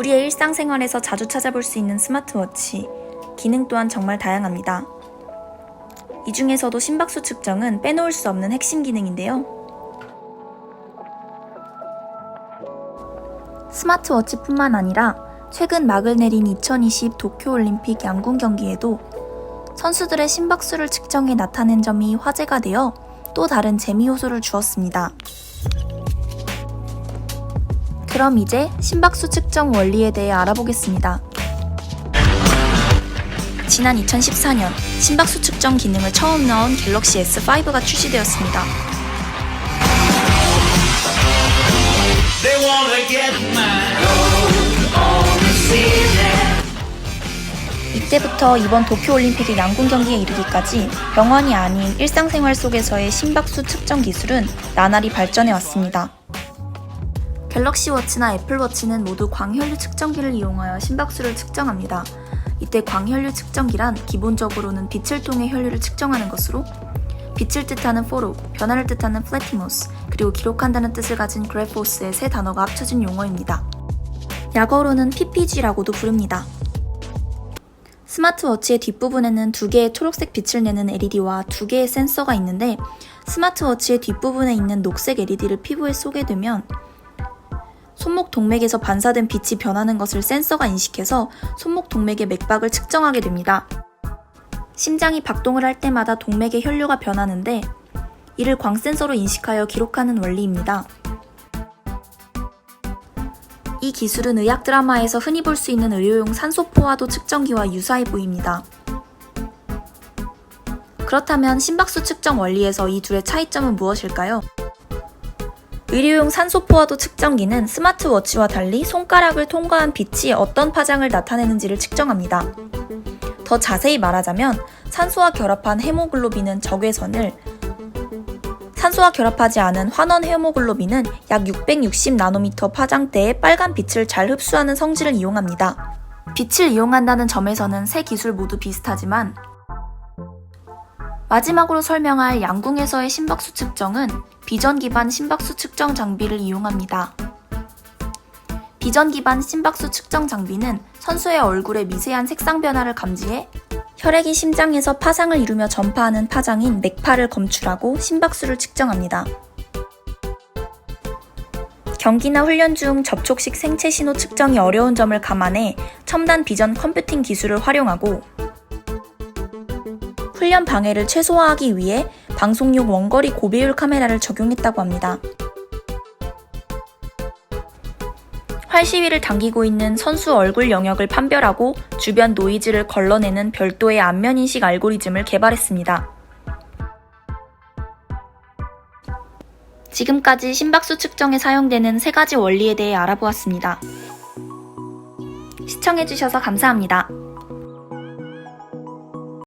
우리의 일상생활에서 자주 찾아볼 수 있는 스마트워치. 기능 또한 정말 다양합니다. 이 중에서도 심박수 측정은 빼놓을 수 없는 핵심 기능인데요. 스마트워치뿐만 아니라 최근 막을 내린 2020 도쿄올림픽 양궁 경기에도 선수들의 심박수를 측정해 나타낸 점이 화제가 되어 또 다른 재미 요소를 주었습니다. 그럼 이제 심박수 측정 원리에 대해 알아보겠습니다. 지난 2014년 심박수 측정 기능을 처음 넣은 갤럭시 S5가 출시되었습니다. 이때부터 이번 도쿄올림픽의 양궁 경기에 이르기까지 병원이 아닌 일상생활 속에서의 심박수 측정 기술은 나날이 발전해 왔습니다. 갤럭시 워치나 애플 워치는 모두 광혈류 측정기를 이용하여 심박수를 측정합니다. 이때 광혈류 측정기란 기본적으로는 빛을 통해 혈류를 측정하는 것으로 빛을 뜻하는 포로, 변화를 뜻하는 플래티모스, 그리고 기록한다는 뜻을 가진 그래포스의 세 단어가 합쳐진 용어입니다. 약어로는 PPG라고도 부릅니다. 스마트워치의 뒷부분에는 두 개의 초록색 빛을 내는 LED와 두 개의 센서가 있는데 스마트워치의 뒷부분에 있는 녹색 LED를 피부에 쏘게 되면 손목 동맥에서 반사된 빛이 변하는 것을 센서가 인식해서 손목 동맥의 맥박을 측정하게 됩니다. 심장이 박동을 할 때마다 동맥의 혈류가 변하는데 이를 광센서로 인식하여 기록하는 원리입니다. 이 기술은 의학 드라마에서 흔히 볼 수 있는 의료용 산소 포화도 측정기와 유사해 보입니다. 그렇다면 심박수 측정 원리에서 이 둘의 차이점은 무엇일까요? 의료용 산소 포화도 측정기는 스마트워치와 달리 손가락을 통과한 빛이 어떤 파장을 나타내는지를 측정합니다. 더 자세히 말하자면 산소와 결합한 헤모글로빈은 적외선을 산소와 결합하지 않은 환원 헤모글로빈은 약 660 나노미터 파장대의 빨간 빛을 잘 흡수하는 성질을 이용합니다. 빛을 이용한다는 점에서는 세 기술 모두 비슷하지만 마지막으로 설명할 양궁에서의 심박수 측정은 비전 기반 심박수 측정 장비를 이용합니다. 비전 기반 심박수 측정 장비는 선수의 얼굴의 미세한 색상 변화를 감지해 혈액이 심장에서 파상을 이루며 전파하는 파장인 맥파를 검출하고 심박수를 측정합니다. 경기나 훈련 중 접촉식 생체 신호 측정이 어려운 점을 감안해 첨단 비전 컴퓨팅 기술을 활용하고 훈련 방해를 최소화하기 위해 방송용 원거리 고배율 카메라를 적용했다고 합니다. 활 시위를 당기고 있는 선수 얼굴 영역을 판별하고 주변 노이즈를 걸러내는 별도의 안면 인식 알고리즘을 개발했습니다. 지금까지 심박수 측정에 사용되는 세 가지 원리에 대해 알아보았습니다. 시청해주셔서 감사합니다.